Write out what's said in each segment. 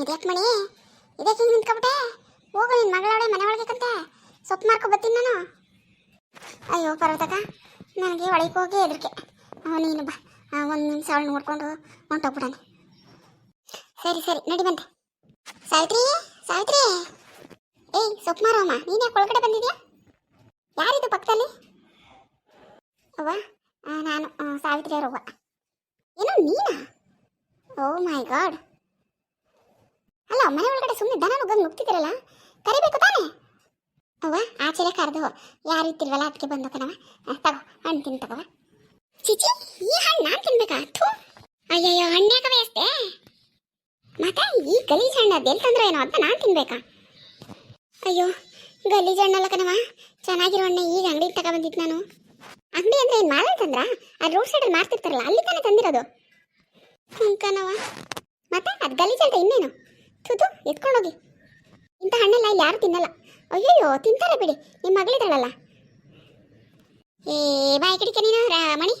ಇದ್ಯಾಕೆ ಮಣಿ. ಇದಕ್ಕೆ ಹಿಂಗೆ ನಿಂತ್ಕೊಬಿಟ್ಟೆ. ಹೋಗು ನಿನ್ನ ಮಗಳವಳೆ ಮನೆ ಒಳಗೆ ಕಂತೆ. ಸೊಪ್ಪು ಮಾರ್ಕೊ ಬರ್ತೀನಿ ನಾನು. ಅಯ್ಯೋ ಪರ್ವತಕ ನನಗೆ ಒಳಗೆ ಹೋಗಿ ಹೆದರಿಕೆ. ನೀನು ಬಾ. ಒಂದು ನಿಮಿಷ ಅವಳು ನೋಡ್ಕೊಂಡು ಹೊಂಟೋಗ್ಬಿಡಾನೆ ಸರಿ ಸರಿ, ನಡಿ ಬಂದೆ. ಸಾವಿತ್ರಿ ಸಾವಿತ್ರಿ. ಏಯ್, ಸೊಪ್ಪು ಮಾರಮ್ಮ ನೀನು ಯಾಕೆ ಒಳಗಡೆ ಬಂದಿದ್ಯಾ? ಯಾರಿದು ಪಕ್ಕದಲ್ಲಿ? ಅವ್ವ ನಾನು ಸಾವಿತ್ರಿ ಅವ್ರವ್ವ ಏನು ನೀನಾ? ಓ ಮೈ ಗಾಡ್. ಮನೆ ಒಳಗಡೆ ಸುಮ್ಮನೆ ದನ ನುಗ್ಗಂಗೆ ನುಗ್ತಿದ್ದೀರಲ್ಲ ಕರಿಬೇಕು ತಾನೇ? ಅವ್ವ, ಆಚೆಲೆ ಕರೆದು ಯಾರು ಇತ್ತಿಲ್ವಲ್ಲ ಅದಕ್ಕೆ ಬಂದು ಕಣವ ತಗೋ, ಹಣ್ಣು ತಿನ್ ತಗೋ ಚಿಚಿ, ಈ ಹಣ್ಣು ನಾನು ತಿನ್ಬೇಕಾ? ಥೂ. ಅಯ್ಯಯ್ಯೋ ಹಣ್ಣಾಕವೇ ಅಷ್ಟೇ ಮತ್ತೆ ಈ ಗಲೀಜ್ ಹಣ್ಣು ಅದೆಲ್ಲಿ ತಂದ್ರೆ ಏನೋ ಅದನ್ನ ನಾನು ತಿನ್ಬೇಕಾ? ಅಯ್ಯೋ, ಗಲೀಜ್ ಹಣ್ಣಲ್ಲ ಕಣವ ಚೆನ್ನಾಗಿರೋ ಹಣ್ಣೆ ಈಗ ಅಂಗಡಿಗೆ ತಗೊಬಂದಿದ್ದು ನಾನು. ಅಂಗಡಿ ಅಂದ್ರೆ ಏನು ಮಾಲ್ ತಂದ್ರ? ಆ ರೋಡ್ ಸೈಡಲ್ಲಿ ಮಾರ್ತಿರ್ತಾರಲ್ಲ, ಅಲ್ಲಿ ತಾನೇ ತಂದಿರೋದು. ಕಣವ ಮತ್ತೆ ಅದು ಗಲೀಜ್ ಅಂತ ಇನ್ನೇನು? ತುದು ಎತ್ಕೊಂಡೋಗಿ. ಇಂಥ ಹಣ್ಣೆಲ್ಲ ಇಲ್ಲಿ ಯಾರು ತಿನ್ನಲ್ಲ. ಅಯ್ಯಯ್ಯೋ, ತಿಂತಾರೆ ಬಿಡಿ. ನಿಮ್ಮ ಮಗಳಿದ್ದಾಳಲ್ಲ. ಏ, ಬಾಯ್ ಕಿಡಿಕೆ ನೀನು, ರಾಮಣಿ.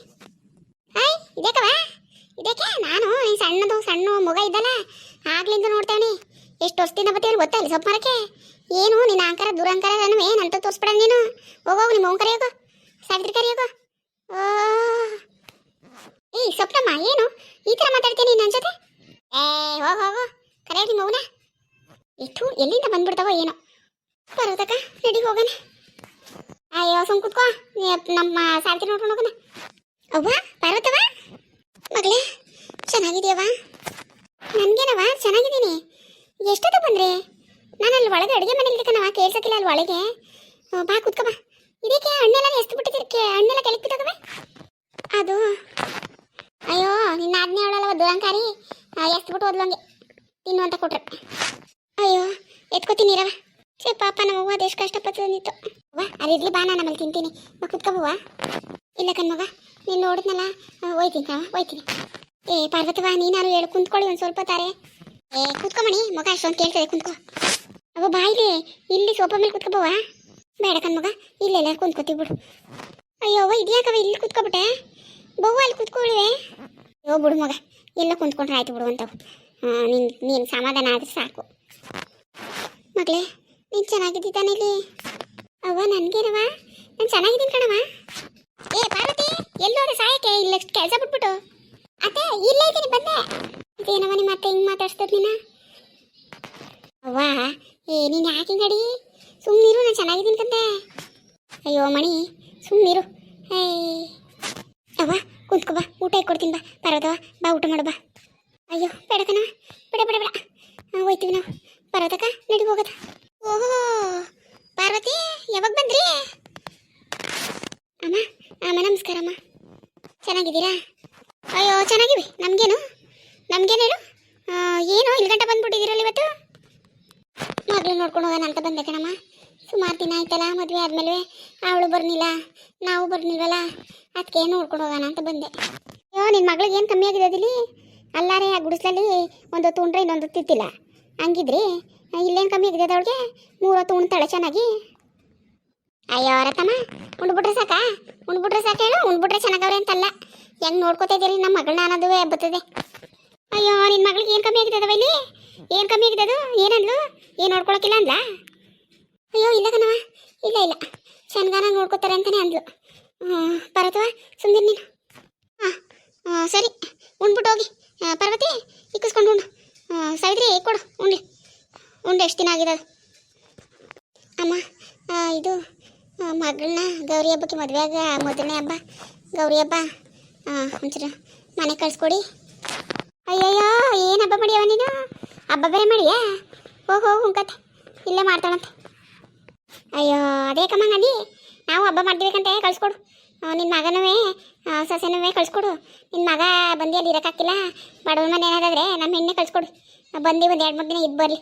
ಹಾಯ್ ಇದೇಕವ ಇದಕ್ಕೆ ನಾನು ಈ ಸಣ್ಣದು, ಸಣ್ಣ ಮಗ ಇದ್ದಲ್ಲ. ಆಗ್ಲಿಂದ ನೋಡ್ತೇವನಿ. ಎಷ್ಟು ವರ್ಷದಿಂದ ಬತ್ತೀವಿ ಗೊತ್ತಾ ಇಲ್ಲಿ ಸೊಪ್ಪು ಮರಕ್ಕೆ? ಏನು, ನಿನ್ನ ಅಹಂಕಾರ ದುರಂಕಾರ ನಾನು ಏನಂತ ತೋರಿಸ್ಬಿಡ ನೀನು? ಹೋಗೋಗು ನಿಮ್ಮ ಅವ್ನ ಕರೆಯೋಗು ಸಾವಿತ್ರಿ ಕರೆಯೋಗು ಓ. ಏಯ್ ಸ್ವಪ್ನಮ್ಮ ಏನು? ಈ ಥರ ಮಾತಾಡ್ತೀನಿ ನನ್ನ ಜೊತೆ? ಏ, ಹೋಗು ಹೋಗು. ಕರೆಯೋಗಿ ಮೌನ? ಇಷ್ಟು ಎಲ್ಲಿಂದ ಬಂದ್ಬಿಡ್ತಾವೋ ಏನೋ. ಬರೋದಕ್ಕ ನಡಿ ಹೋಗೋಣ. ಅಯ್ಯೋ, ಸುಮ್ ಕುತ್ಕೋ. ನಮ್ಮ ಸಾವಿರ ನೋಡ್ಕೊಂಡು ಹೋಗೋಣ. ಅವ್ವ ಬರುತ್ತವ ಮಗಳೇ ಚೆನ್ನಾಗಿದೆಯವ ನನ್ಗೇನವ ಚೆನ್ನಾಗಿದ್ದೀನಿ. ಎಷ್ಟೊತ್ತು ಬಂದ್ರಿ? ನಾನು ಅಲ್ಲಿ ಒಳಗೆ ಅಡುಗೆ ಮನೇಲಿ ಕಣವ ಕೇಳ್ಸಕ್ಕಿಲ್ಲ ಅಲ್ಲಿ ಒಳಗೆ. ಬಾ, ಕುತ್ಕೋ, ಬಾ. ಇದಕ್ಕೆ ಹಣ್ಣೆಲ್ಲ ಎಷ್ಟು ಬಿಟ್ಟಿದ್ದೀರಿ ಹಣ್ಣೆಲ್ಲ ಕೆಳಗೆ ಅದು. ಅಯ್ಯೋ ನಿನ್ನ ಆಜ್ಞೆ ಅವಳಲ್ಲವ ದುರಂಕಾರಿ. ಎಷ್ಟು ಬಿಟ್ಟು ಹೋದ್ಲಂಗೆ ತಿನ್ನು ಅಂತ ಕೊಟ್ರೆ. ಅಯ್ಯೋ, ಎತ್ಕೋತೀನಿ ಸೇ ಪಾಪ ನಮ್ಮವ್ವ ಅದೆಷ್ಟು ಕಷ್ಟಪಟ್ಟು ತಂದಿತ್ತು. ಅವ್ವ ಅದಿರ್ಲಿ ಬಾ ನಾನು ನಮ್ಮಲ್ಲಿ ತಿಂತೀನಿ. ಬಾ ಕುತ್ಕೋಬವ್ವ ಇಲ್ಲ ಕಣ್ಮಗ ನೀನು ನೋಡಿದ್ನಲ್ಲ? ಒಯ್ತೀನಿ ಕಣ ಹೋಯ್ತೀನಿ. ಏ ಪಾರ್ವತವ ನೀನಾರು ಹೇಳಿ, ಕುಂತ್ಕೊಳ್ಳಿ ಒಂದು ಸ್ವಲ್ಪ ತಾರೆ. ಏ ಕುತ್ಕೊಮಣಿ ಮಗ ಅಷ್ಟೊಂದು ಕೇಳ್ತದೆ, ಕುಂತ್ಕೋ. ಅವ ಬಾಯಿಲಿ ಇಲ್ಲಿ ಸೋಫಾ ಮೇಲೆ ಕುತ್ಕೋಬವ್ವ ಬೇಡ ಕಣ್ಮಗ ಇಲ್ಲೆಲ್ಲ ಕುಂತ್ಕೋತೀವಿ ಬಿಡು. ಅಯ್ಯೋ, ಅವ್ವ ಇದ್ಯಾಕವ ಇಲ್ಲಿ ಕುತ್ಕೊಬಿಟ್ಟೆ? ಬವ್ವ, ಅಲ್ಲಿ ಕುತ್ಕೊಳ್ಳುವೆ. ಅಯ್ಯೋ, ಬಿಡು ಮಗ, ಎಲ್ಲ ಕುಂತ್ಕೊಂಡ್ರೆ ಆಯ್ತು ಬಿಡು ಅಂತವು. ನೀನು ನೀನು ಸಮಾಧಾನ ಆದ್ರೆ ಸಾಕು. ಮಗಳೇ, ನೀನು ಚೆನ್ನಾಗಿದ್ದಾನೆ ಇಲ್ಲಿ ಅವ್ವ ನನಗೇನವ ನಾನು ಚೆನ್ನಾಗಿದ್ದೀನಿ ಕಣವ ಏ, ಪಾರ್ವತಿ ಎಲ್ಲೋದೆ ಸಾಯಕ್ಕೆ ಇಲ್ಲ ಕೆಲಸ ಬಿಟ್ಬಿಟ್ಟು. ಅತ್ತೆ, ಇಲ್ಲೇ ಇದ್ದೀನಿ, ಬಂದೆ. ಇದೇನವ ನಿಮ್ಮ ಅತ್ತೆ ಹಿಂಗೆ ಮಾತಾಡ್ಸ್ತದ ನೀನ? ಅವ್ವ, ಏ, ನೀನು ಯಾಕೆ ಹಿಂಗಡಿ ಸುಮ್ಮನಿರು ನಾನು ಚೆನ್ನಾಗಿದ್ದೀನಿ ಕಂತೆ ಅಯ್ಯೋ, ಮಣಿ ಸುಮ್ಮನಿರು ಹೇ ಅವ್ವ, ಕುಂತ್ಕೋ, ಬಾ. ಊಟ ಕೊಡ್ತೀನಿ ಬಾ. ಪರ್ವತವ ಬಾ, ಊಟ ಮಾಡು, ಬಾ. ಅಯ್ಯೋ, ಬೇಡ ಕಣ. ಬೇಡ ಬೇಡ ಬೇಡ. ಹೋಯ್ತೀವಿ ನಾವು ಪರ್ವತಕ್ಕ ನಡಿ ಹೋಗದ. ಓಹೋ, ಪಾರ್ವತಿ, ಯಾವಾಗ ಬಂದ್ರಿ? ಅಮ್ಮ ಅಮ್ಮ, ನಮಸ್ಕಾರ, ಅಮ್ಮ. ಚೆನ್ನಾಗಿದ್ದೀರಾ? ಅಯ್ಯೋ, ಚೆನ್ನಾಗಿವಿ. ನಮಗೇನು? ನಮಗೇನು ಹೇಳು? ಏನು ಇಲ್ಲಿ ಗಂಟ ಬಂದ್ಬಿಟ್ಟಿದ್ದೀರಲ್ಲ ಇವತ್ತು? ಮಗಳು ನೋಡ್ಕೊಂಡು ಹೋಗೋಣ ಅಂತ ಬಂದೆ ಕಣಮ್ಮ. ಸುಮಾರು ದಿನ ಆಯ್ತಲ್ಲ, ಮದುವೆ ಆದಮೇಲೆ ಅವಳು ಬರ್ನಿಲ್ಲ, ನಾವು ಬರ್ನಿಲ್ವಲ್ಲ? ಅದಕ್ಕೆ ನೋಡ್ಕೊಂಡು ಹೋಗೋಣ ಅಂತ ಬಂದೆ. ಅಯ್ಯೋ ನಿನ್ನ ಮಗಳಿಗೆ ಏನು ಕಮ್ಮಿ ಆಗಿದೆ ಅದಿಲ್ಲಿ? ಅಲ್ಲಾರೆ, ಆ ಗುಡಿಸ್ಲಲ್ಲಿ ಒಂದು ತುಂಡ್ರೆ ಇನ್ನೊಂದು ತಿತ್ತಿಲ್ಲ. ಹಂಗಿದ್ರಿ ಇಲ್ಲೇನು ಕಮ್ಮಿ ಆಗಿದೆ ಅವಳಿಗೆ ಮೂರು ಹೊತ್ತು ಉಣ್ತಾಳೆ ಚೆನ್ನಾಗಿ. ಅಯ್ಯೋ ರತಮ್ಮ, ಉಣ್ಬಿಟ್ರೆ ಸಾಕ? ಉಣ್ಬಿಟ್ರೆ ಸಾಕ ಹೇಳು ಉಂಡ್ಬಿಟ್ರೆ ಚೆನ್ನಾಗವ್ರೆ ಅಂತಲ್ಲ. ಹೆಂಗೆ ನೋಡ್ಕೋತಾ ಇದ್ದೀರಿ ನಮ್ಮ ಮಗಳನ್ನ ಅನ್ನೋದು ಬರ್ತದೆ ಅಯ್ಯೋ ನಿನ್ನ ಮಗಳಿಗೆ ಏನು ಕಮ್ಮಿ ಆಗಿದೆ ಇಲ್ಲಿ? ಏನು ಕಮ್ಮಿ ಆಗಿದೆ ಅದು? ಏನಂದ್ಲು? ಏನು ನೋಡ್ಕೊಳಕ್ಕಿಲ್ಲ ಅಂದ್ಲ? ಅಯ್ಯೋ, ಇಲ್ಲ ಕಣವ ಇಲ್ಲ ಇಲ್ಲ. ಚೆನ್ನಾಗ ನೋಡ್ಕೋತಾರೆ ಅಂತಲೇ ಅಂದ್ಲು. ಪಾರ್ವತವ ಸುಮ್ಮನೆ ನೀನು. ಹಾಂ ಸರಿ, ಉಣ್ಬಿಟ್ಟು ಹೋಗಿ. ಪಾರ್ವತಿ ಇಕ್ಕಿಸ್ಕೊಂಡು ಉಂಡು. ಸಾವಿತ್ರಿ ಕೊಡು, ಉಂಡಿ. ಉಂಡು ಎಷ್ಟು ದಿನ ಆಗಿದೆ ಅಮ್ಮ ಇದು ಮಗಳನ್ನ ಗೌರಿ ಹಬ್ಬಕ್ಕೆ ಮದುವೆಯಾಗ ಮೊದಲನೇ ಹಬ್ಬ. ಗೌರಿ ಹಬ್ಬ ಒಂಚೂರು ಮನೆ ಕಳಿಸ್ಕೊಡಿ. ಅಯ್ಯಯ್ಯೋ, ಏನು ಹಬ್ಬ ಮಾಡ್ಯಾವ ನೀನು? ಹಬ್ಬ ಬೇರೆ ಮಾಡಿ ಹೋಗಿ ಹೋಗಿ ಉಂಕತ್ತೆ ಇಲ್ಲೇ ಮಾಡ್ತಾಳಂತೆ. ಅಯ್ಯೋ, ಅದೇ ಕಮ್ಮಂಗಂದಿ ನಾವು ಹಬ್ಬ ಮಾಡ್ಬೇಕಂತೆ ಕಳಿಸ್ಕೊಡು. ನಿನ್ನ ಮಗನೂ ಸೊಸೆನೂ ಕಳಿಸ್ಕೊಡು. ನಿನ್ನ ಮಗ ಬಂದು ಅಲ್ಲಿ ಇರೋಕ್ಕಾಗಿಲ್ಲ ಬಡವ ಮನೆ ಏನಾದ್ರೆ ನಮ್ಮ ಹೆಣ್ಣೆ ಕಳಿಸ್ಕೊಡು. ಬಂದು ಒಂದು ಎರಡು ಮೂರು ದಿನ ಇದ್ದು ಬರಲಿ.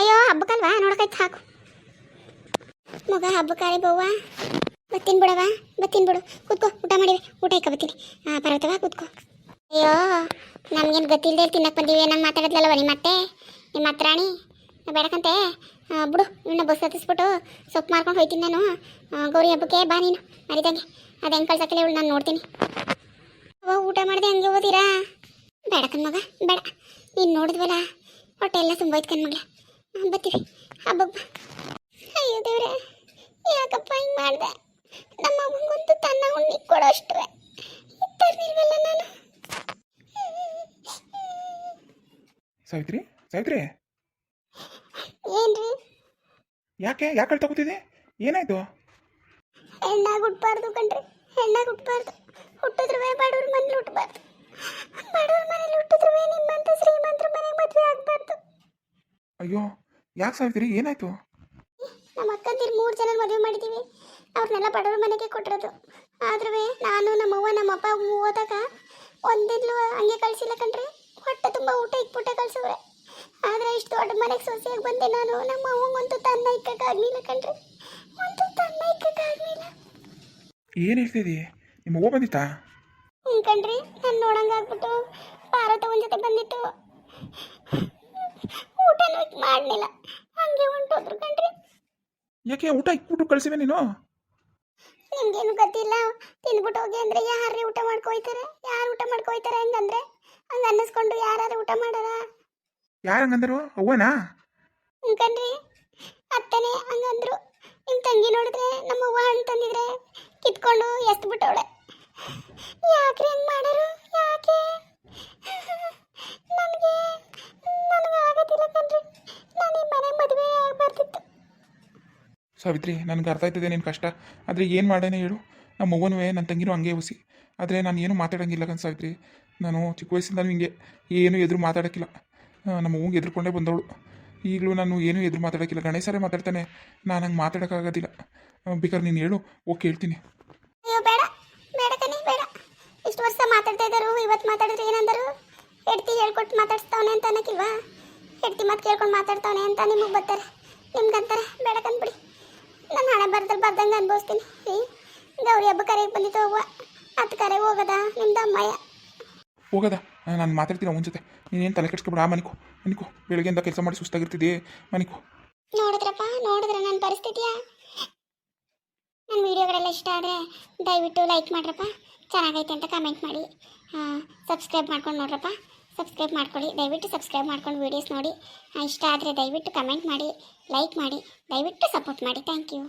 ಅಯ್ಯೋ, ಹಬ್ಬಕ್ಕಲ್ವಾ? ನೋಡೋಕಾಯ್ತು ಹಾಕು ಮಗ, ಹಬ್ಬಕ್ಕಾರಿ ಬವ್ವ. ಬತ್ತೀನಿ ಬಿಡವ ಬತ್ತೀನಿ ಬಿಡು. ಕೂತ್ಕೋ, ಊಟ ಮಾಡಿವೆ. ಊಟ ಇಕ್ಕ ಬತ್ತೀನಿ. ಪರ್ವತವ ಕೂತ್ಕೋ. ಅಯ್ಯೋ, ನಮ್ಗೇನು ಗೊತ್ತಿಲ್ಲದೆ ತಿನ್ನಕ್ಕೆ ಬಂದೀವಿ. ನಮ್ಮ ಮಾತಾಡಿದ್ಲಲ್ವ ನಿಮ್ಮ ಮತ್ತೆ ನಿಮ್ಮ ಹತ್ರಾಣಿ ಬೇಡಕಂತೆ. ಬಿಡು ಇವನ್ನ ಬಸ್ ಹತ್ತಿಸ್ಬಿಟ್ಟು ಸೊಪ್ಪು ಮಾರ್ಕೊಂಡು ಹೋಯ್ತೀನಿ ನಾನು. ಗೌರಿ ಹಬ್ಬಕ್ಕೆ ಬಾ ನೀನು ಅರಿದಂಗೆ ಅದು ಹೆಂಗೆ ಕಳ್ಸಕ್ಕಿಲ್ಲ ಇವಳು ನಾನು ನೋಡ್ತೀನಿ. ಊಟ ಮಾಡಿದೆ ಹಂಗೆ ಓದಿರಾ? ಬೇಡ ಕಣ್ಮಗ ಬೇಡ. ನೀನು ನೋಡಿದ್ವಲ್ಲ, ಹೊಟ್ಟೆ ಎಲ್ಲ ತುಂಬೋಯ್ತು ಕಣ್ಮಗಳ ಬತ್ತೀವಿ ಹಬ್ಬ ಅಯ್ಯೋ ದೇವ್ರೆ, ಯಾಕಪ್ಪ ಹಿಂಗೆ ಮಾಡಿದೆ? ನಮ್ಮ ಅಮ್ಮಂಗಂತೂ ತನ್ನ ಹುಣ್ಣಿ ಕೊಡೋ ಅಷ್ಟೇ ಇರ್ನಿಲ್ವಲ್ಲ ನಾನು? ಸಾವಿತ್ರಿ ಸಾವಿತ್ರಿ. ಏನ್ರಿ? ಯಾಕೆ ಯಾಕೆ ಅಳ್ತಾ ಕೂತಿದೆ ಏನಾಯ್ತು? ಹೆಣ್ಣಾಗಿ ಹುಟ್ಟಬಾರ್ದು ಕಣ್ರಿ ಹೆಣ್ಣಾಗಿ ಹುಟ್ಟಿದ್ರು ಹುಟ್ಟಿದ್ರೂ ಬಡವ್ರ ಮನೇಲಿ ಹುಟ್ಟಬಾರ್ದು ಬಡವ್ರ ಮನೇಲಿ ಹುಟ್ಟಿದ್ರೂ ನಿಮ್ಮಂತ ಶ್ರೀಮಂತರ ಮನೆಗೆ ಮದುವೆ ಆಗಬಾರ್ದು. ಅಯ್ಯೋ ಯಾಕೆ ಸಾವಿತ್ರಿ ಏನಾಯ್ತು? ನಮ್ಮ ಅಕ್ಕಂದಿರು ಮೂರು ಜನ ಮದುವೆ ಮಾಡಿದ್ದೀವಿ ಅವ್ರನ್ನೆಲ್ಲ ಬಡವ್ರ ಮನೆಗೆ ಕೊಟ್ಟಿರೋದು ಆದ್ರೂ ನಾನು ನಮ್ಮವ್ವ ನಮ್ಮಪ್ಪ ಹೋದಾಗ ಒಂದಿದ್ಲು ಹಂಗೆ ಕಳಿಸಿಲ್ಲ ಕಣ್ರಿ. ಹೊಟ್ಟೆ ತುಂಬ ಊಟ ಇಕ್ಬಿಟ್ಟೆ ಕಳ್ಸವ್ರೆ ದೊಡ್ಡ ಮನೆಗೆ ಸೊಸೆಯಾಗಿ ಬಂದೆ ನಾನು. ನಮ್ಮ ಅವ್ವಂಗಂತೂ ತನ್ನ ಇಕ್ಕಾಗಲಿಲ್ಲ ಕಣ್ರಿ. ಒಂದು ತನ್ನ ಇಕ್ಕಾಗಲಿಲ್ಲ ಏನ್ ಹೇಳ್ತಿದಿ? ನಿಮ್ಮ ಅವ್ವ ಬಂದಿತ್ತಾ? ಹ್ಞೂ ಕಣ್ರಿ ನಾನು ನೋಡಂಗಾಗ್ಬಿಟ್ಟು ಭಾರತ ಒಂದ್ ಜೊತೆ ಬಂದಿತ್ತು. ಊಟನೂ ಮಾಡಲಿಲ್ಲ. ಹಂಗೆ ಹೊಂಟೋದ್ರು ಕಣ್ರಿ. ಯಾಕೆ ಊಟ ಇಕ್ಬಿಟ್ಟು ಕಳಿಸಿವೆ ನೀನು? ನಿಮ್ಗೇನು ಗೊತ್ತಿಲ್ಲ. ತಿಂದ್ಬಿಟ್ಟು ಹೋಗಿ ಅಂದ್ರೆ ಯಾರೇ ಊಟ ಮಾಡ್ಕೊಯ್ತಾರೆ? ಯಾರು ಊಟ ಮಾಡ್ಕೊಯ್ತಾರೆ ಹಂಗಂದ್ರೆ? ಹಂಗ ಅನ್ನಿಸ್ಕೊಂಡು ಯಾರು ಊಟ ಮಾಡಾರ ಯಾರು ಹಂಗಂದರು? ಅವ್ವನಾ? ಕಣ್ರಿ. ಅತ್ತನೇ ಹಂಗಂದ್ರು. ನಿಮ್ ತಂಗಿ ನೋಡಿದ್ರೆ ನಮ್ಮ ಅವ್ವ ಹಣ್ಣು ತಂದಿದ್ರೆ ಕಿತ್ಕೊಂಡು ಎಸ್ದು ಬಿಟ್ಟವಳೆ ಯಾಕ್ರಿ ಹಂಗ್ ಮಾಡರು? ಯಾಕೆ? ನನಗೆ ನನಗೆ ಆಗದಿಲ್ಲ ಕಣ್ರಿ. ನಾನು ಈ ಮನೆ ಮದುವೆ ಆಗ್ಬಾರ್ದಿತ್ತು. ಸಾವಿತ್ರಿ ನನಗೆ ಅರ್ಥ ಆಯ್ತದೆ ನಿನ್ನ ಕಷ್ಟ. ಆದರೆ ಏನು ಮಾಡೇನೆ ಹೇಳು? ನಮ್ಮ ಅವ್ವನೂ ನನ್ನ ತಂಗಿನೂ ಹಂಗೆ ಹುಸಿ. ಆದರೆ ನಾನು ಏನು ಮಾತಾಡೋಂಗಿಲ್ಲ ಕಣ್ ಸಾವಿತ್ರಿ. ನಾನು ಚಿಕ್ಕ ವಯಸ್ಸಿಂದನೂ ಹಿಂಗೆ. ಏನು ಎದುರು ಮಾತಾಡೋಕ್ಕಿಲ್ಲ. ನಮ್ಮ ಅವ್ವಂಗೆ ಎದುರ್ಕೊಂಡೇ ಬಂದವಳು. ಈಗಲೂ ನಾನು ಏನೂ ಎದುರು ಮಾತಾಡೋಕ್ಕಿಲ್ಲ. ಗಣೇಶರೇ ಮಾತಾಡ್ತಾನೆ. ನಾನು ಹಂಗೆ ಮಾತಾಡೋಕ್ಕಾಗೋದಿಲ್ಲ. ಬೇಕಾದ್ರೆ ನೀನು ಹೇಳು. ಓಕೆ ಹೇಳ್ತೀನಿ ಅಯ್ಯೋ, ಬೇಡ. ಬೇಡ ಬೇಡ. ಇಷ್ಟು ವರ್ಷ ಮಾತಾಡ್ತಾ ಇದ್ದಾರು ಇವತ್ತು ಮಾತಾಡಿದ್ರೆ ಏನಂದರು? ಹೆಡ್ತಿ ಹೇಳ್ಕೊಟ್ಟು ಮಾತಾಡ್ಸ್ತಾವನೆ ಅಂತ ಅನ್ನಕ್ಕಿಲ್ವಾ? ಹೆಡ್ತಿ ಮಾತು ಕೇಳ್ಕೊಂಡು ಮಾತಾಡ್ತಾವನೆ ಅಂತ ನಿಮಗೆ ಬರ್ತಾರೆ. ನಿಮ್ಗಂತಾರೆ ಬೇಡ ಕಂದ್ಬಿಡಿ ನಾನು ಹಣೆ ಬರ್ದಲ್ಲಿ ಬರ್ದಂಗೆ ಅನ್ಭವಿಸ್ತೀನಿ. ಗೌರಿ ಹಬ್ಬ ಕರೆಗೆ ಬಂದಿತ್ತು ಹೂವು ಹತ್ತು ಕರೆ ಹೋಗದ? ನಿಮ್ದು ಅಮ್ಮಯ್ಯ. ಹೋಗದ. ನಾನು ಮಾತಾಡ್ತೀನಿ ಅವನ ಜೊತೆ. ನೀನೇನು ತಲೆ ಕೆಡ್ಸ್ಕೊಬಿಡ. ಮನಿಕೋ. ಮನಿಕೋ. ಬೆಳಗ್ಗೆಯಿಂದ ಕೆಲಸ ಮಾಡಿ ಸುಸ್ತಾಗಿರ್ತಿದ್ದೆ ಮನಿಕೋ. ನೋಡಿದ್ರಪ್ಪ? ನೋಡಿದ್ರ ನನ್ನ ಪರಿಸ್ಥಿತಿಯಾ? ನನ್ನ ವೀಡಿಯೋಗಳೆಲ್ಲ ಇಷ್ಟ ಆದರೆ ದಯವಿಟ್ಟು ಲೈಕ್ ಮಾಡ್ರಪ್ಪ. ಚೆನ್ನಾಗೈತೆ ಅಂತ ಕಮೆಂಟ್ ಮಾಡಿ. ಸಬ್ಸ್ಕ್ರೈಬ್ ಮಾಡ್ಕೊಂಡು ನೋಡ್ರಪ್ಪ. ಸಬ್ಸ್ಕ್ರೈಬ್ ಮಾಡ್ಕೊಳ್ಳಿ. ದಯವಿಟ್ಟು ಸಬ್ಸ್ಕ್ರೈಬ್ ಮಾಡ್ಕೊಂಡು ವೀಡಿಯೋಸ್ ನೋಡಿ. ಇಷ್ಟ ಆದರೆ ದಯವಿಟ್ಟು ಕಮೆಂಟ್ ಮಾಡಿ ಲೈಕ್ ಮಾಡಿ, ದಯವಿಟ್ಟು ಸಪೋರ್ಟ್ ಮಾಡಿ. Thank you